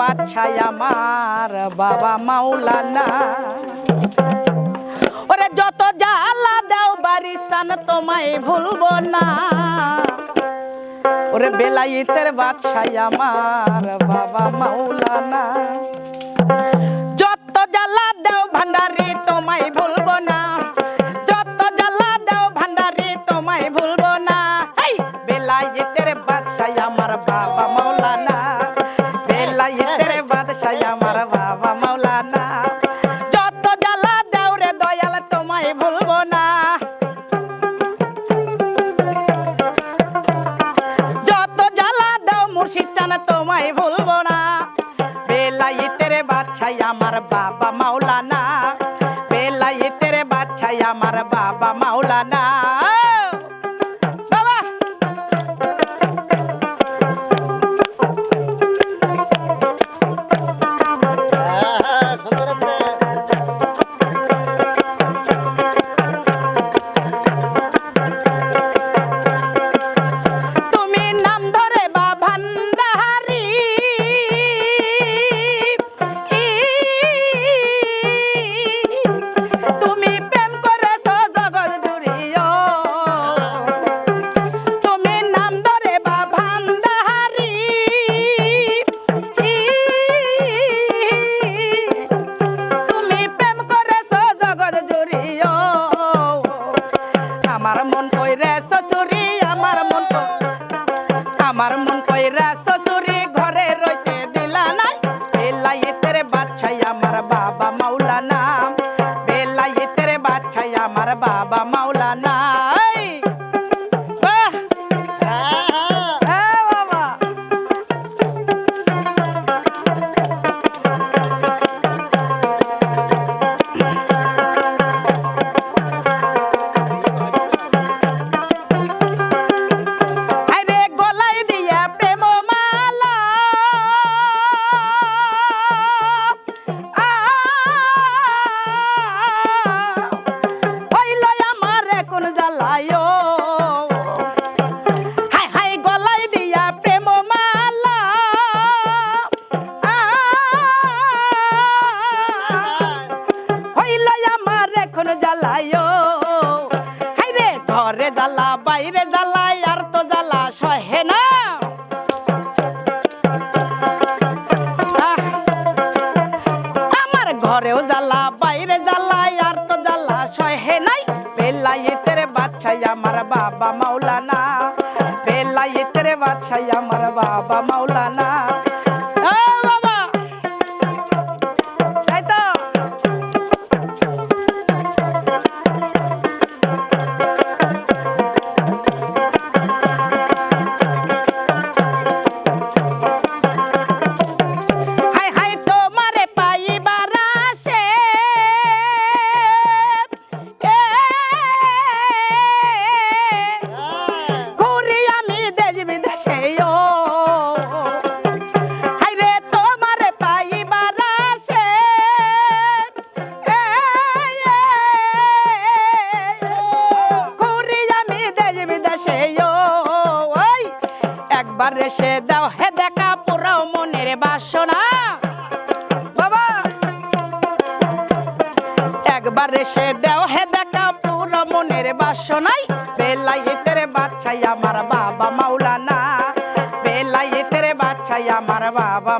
বাদশাই আমার বাবা মাওলানা। ওরে যত জ্বালা দাও বাড়ি সান তোমায় ভুলব না। ওরে বেলাইতের বাদশাই আমার বাবা মাওলানা। যত জ্বালা দাও আমার বাবা মাওলানা। যত জ্বালা দাও রে তোমায় ভুলবো না। যত জ্বালা দাও মুর্শিদ তোমায় ভুলবো না। বেলায়েতের বাদশাই আমার বাবা মাওলানা। বেলায়েতের বাদশাই আমার বাবা মাওলানা। ঘরে জ্বালা, বাইরে জ্বালায় আর তো জ্বালা সহে না। আমার ঘরেও জ্বালা, বাইরে জ্বালায় আর তো জ্বালা সহে নাই। বাচ্চাই আমার বাবা মাওলানা, বেলায়েতের বাচ্চাই আমার বাবা মাওলানা। এসে দাও। হে দেখা পোড়াও মনের বাসনা। বাবা! একবার এসে দাও। হে দেখা পুরো মনের বাসনাই। বেলায়েতের বাচ্চাই আমার বাবা মাওলানা। বেলায়েতের বাচ্চাই আমার বাবা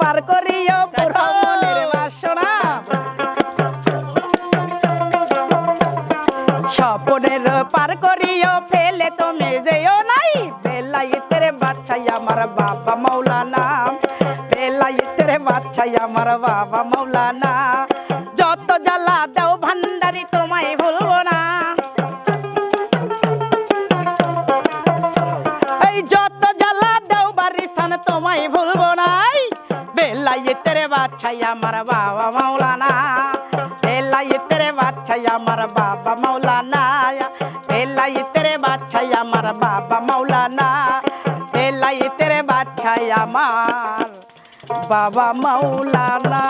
পার করিও বাসনা। স্বপ্নের পার করিও ফেলে তুমি যেও নাই। বাচ্চাই আমার বাবা বাচ্চাই আমার বাবা যত জ্বালা দাও ভান্ডারি তোমায় ভুলবো না। এই যত জ্বালা দাও বারিসান তোমায় ভুলবো না। এই বেলাই তেরে বাচ্চাই আমার বাবা মাওলানা। বেলাই তেরে বাচ্চাই আমার বাবা মাওলানা। বেলাই তেরে বাচ্চাই আমার বাবা মাওলানা। বেলাই তেরে বাচ্চাই আমার বাবা মাওলানা।